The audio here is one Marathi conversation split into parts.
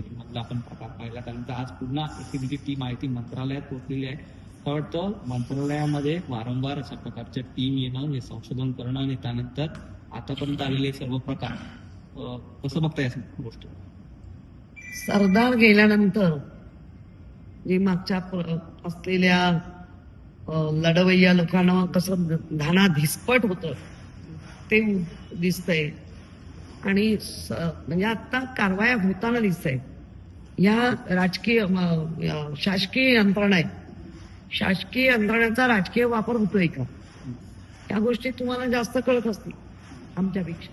मधला आपण प्रकार पाहिला. त्यानंतर आज पुन्हा एसीबीची टीम माहिती मंत्रालयात पोहोचलेली आहे. मला वाटतं मंत्रालयामध्ये वारंवार अशा प्रकारच्या टीम येणं हे संशोधन करणं आणि त्यानंतर आतापर्यंत आलेले सर्व प्रकार. कसं बघता या गोष्ट? सरदार गेल्यानंतर जे मागच्या असलेल्या लढवय्या लोकांना कसं धाना धिसपट होत ते दिसतंय. आणि म्हणजे आता कारवाया होताना दिसतंय. या राजकीय शासकीय यंत्रणा आहेत. शासकीय यंत्रणेचा राजकीय वापर होतोय का? या गोष्टी तुम्हाला जास्त कळत असतील आमच्यापेक्षा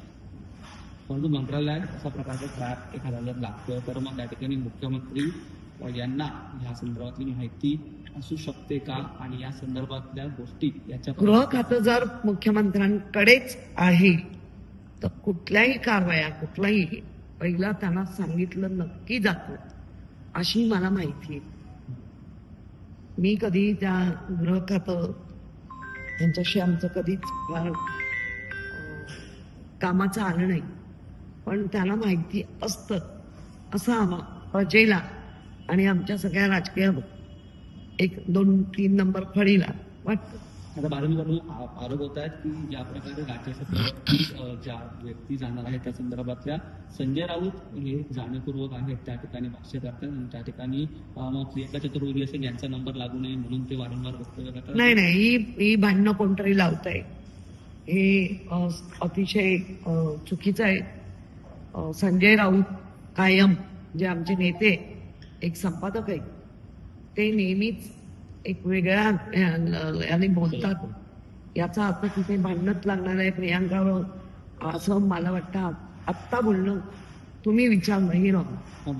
परंतु मंत्रालयात अशा प्रकारचा ट्रॅप एखादा जर लागतोय तर मग त्या ठिकाणी मुख्यमंत्री यांना या संदर्भातली माहिती असू शकते का? आणि या संदर्भातल्या गोष्टी याच्या गृह खातं जर मुख्यमंत्र्यांकडेच आहे. तर कुठल्याही कारवाया कुठलाही पहिला त्यांना सांगितलं नक्की जातं अशी मला माहिती आहे. मी कधी त्या गृह खातं त्यांच्याशी आमचं कधीच कामाचं आलं नाही. पण त्याला माहिती असतं. असं आम्हा प्रजेला आणि आमच्या सगळ्या राजकीय एक दोन तीन नंबर फळीला वाटतं. आता बारावीवरून आरोप होत आहेत की ज्या प्रकारे राज्यसभेवरती ज्या व्यक्ती जाणार आहेत त्या संदर्भातल्या संजय राऊत हे जाणीवपूर्वक आहेत. त्या ठिकाणी भाष्य करतात आणि त्या ठिकाणी मग प्रियंका चतुर्वेदी असेल यांचा नंबर लागू नये म्हणून ते वारंवार वक्तव्य करतात. नाही नाही ही ही भांडणं कोणतरी लावताय. हे अतिशय चुकीचं आहे. संजय राऊत कायम जे आमचे नेते एक संपादक आहेत ते नेहमीच एक वेगळ्या याने बोलतात याचा अर्थ तिथे भांडणच लागणार आहे प्रियांकावर असं मला वाटतं. आत्ता बोलणं तुम्ही विचार नाही राहू